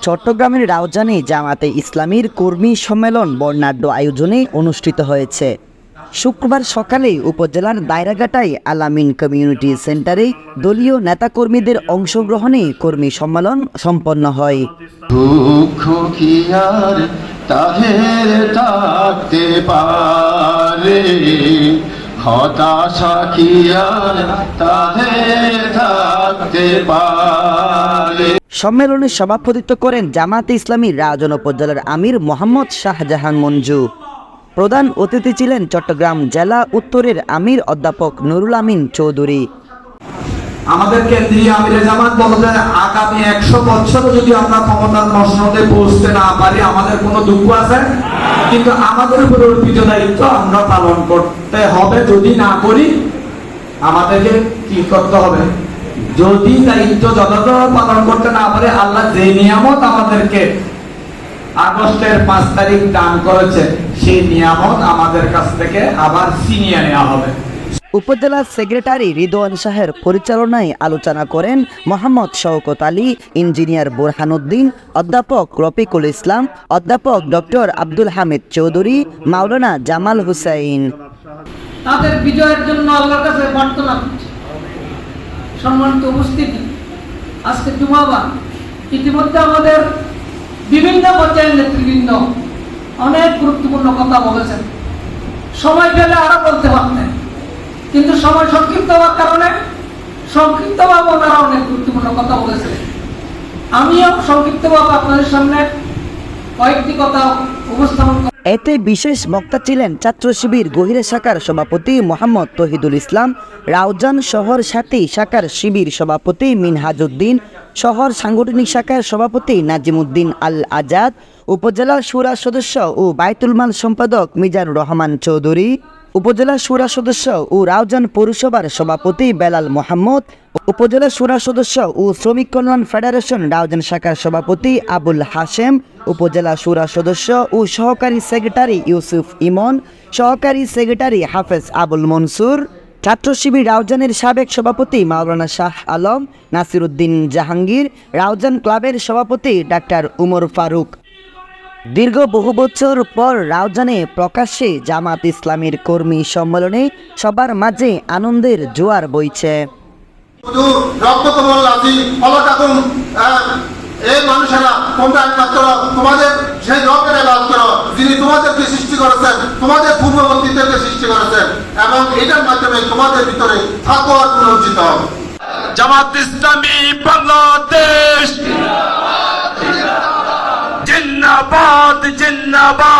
চট্টগ্রামের রাউজানে জামাতে ইসলামীর কর্মী সম্মেলন বর্ণাঢ্য আয়োজনে অনুষ্ঠিত হয়েছে। শুক্রবার সকালে উপজেলার দায়রাঘাটায় আলামিন কমিউনিটি সেন্টারে দলীয় নেতাকর্মীদের অংশগ্রহণে কর্মী সম্মেলন সম্পন্ন হয়। হতাশা কি আর তাদের পারে সম্মেলনে সভাপতিত্ব করেন জামাতে ইসলামী রাজন উপজেলার আমির মোহাম্মদ শাহজাহান মঞ্জু। প্রধান অতিথি ছিলেন চট্টগ্রাম জেলা উত্তরের আমির অধ্যাপক নুরুল আমিন চৌধুরী। আমাদের কেন্দ্রীয় আমিরে জামাত বলতে আগামী একশো বছর যদি আমরা ক্ষমতার মসনদে পৌঁছতে না পারি আমাদের কোনো দুঃখ আছে? কিন্তু আমাদের উপর অর্পিত দায়িত্ব আমরা পালন করতে হবে যদি না করি আমাদেরকে কি করতে হবে? যদি দায়িত্ব যথাযথ পালন করতে না পারে আল্লাহ যে নিয়ামত আমাদেরকে আগস্টের পাঁচ তারিখ দান করেছে সেই নিয়ামত আমাদের কাছ থেকে আবার ছিনিয়ে নেওয়া হবে। উপজেলা সেক্রেটারি রিদওয়ান শাহের পরিচালনায় আলোচনা করেন মোহাম্মদ শওকত আলী ইঞ্জিনিয়ার বোরহানুদ্দিন অধ্যাপক রফিকুল ইসলাম অধ্যাপক ডক্টর আব্দুল হামিদ চৌধুরী মাওলানা জামাল হুসাইন। তাদের বিজয়ের জন্য আল্লাহর কাছে প্রার্থনা করছি। সম্মানিত উপস্থিতি। আজকে জুমাবার ইতিমধ্যে আমাদের বিভিন্ন পর্যায়ের নেতৃবৃন্দ অনেক গুরুত্বপূর্ণ কথা বলেছেন। সময় পেলে আরও বলতে পারতেন। কিন্তু সময় সংক্ষিপ্ত হওয়ার কারণে সংক্ষিপ্তভাবে ওনারা অনেক গুরুত্বপূর্ণ কথা বলেছেন। আমিও সংক্ষিপ্তভাবে আপনাদের সামনে কয়েকটি কথা। এতে বিশেষ বক্তা ছিলেন ছাত্র শিবির গহিরে শাখার সভাপতি মোহাম্মদ তহিদুল ইসলাম, রাউজান শহর সাথী শাখার শিবির সভাপতি মিনহাজউদ্দিন শহর সাংগঠনিক শাখার সভাপতি নাজিমুদ্দিন আল আজাদ উপজেলা সুরা সদস্য ও বাইতুল মাল সম্পাদক মিজানুর রহমান চৌধুরী। উপজেলা সুরা সদস্য ও রাউজান পৌরসভার সভাপতি বেলাল মোহাম্মদ, উপজেলা সুরা সদস্য ও শ্রমিক কল্যাণ ফেডারেশন রাউজান শাখার সভাপতি আবুল হাশেম, উপজেলা সুরা সদস্য ও সহকারী সেক্রেটারি ইউসুফ ইমন, সহকারী সেক্রেটারি হাফেজ আবুল মনসুর, ছাত্র শিবির রাউজানের সাবেক সভাপতি মাওলানা শাহ আলম, নাসিরুদ্দিন জাহাঙ্গীর, রাউজান ক্লাবের সভাপতি ডাক্তার উমর ফারুক দীর্ঘ বহু বছর পর রাউজানে প্রকাশ্যে জামাত ইসলামীর কর্মী সম্মেলনে সবার মাঝে আনন্দের জোয়ার বইছে। শুধু রক্ত কমল রাজি ফলক আগুন এই মানুষেরা তোমরা একমাত্র তোমাদের সেই রবের এলাজ করো যিনি তোমাদেরকে সৃষ্টি করেছেন তোমাদের পূর্ববর্তীদেরকে সৃষ্টি করেছেন এবং এটার মাধ্যমে তোমাদের ভিতরে থাকো আর পুনর্জিত জামাত ইসলামী বাংলাদেশ। জিন্নাবাদ জিন্নাবাদ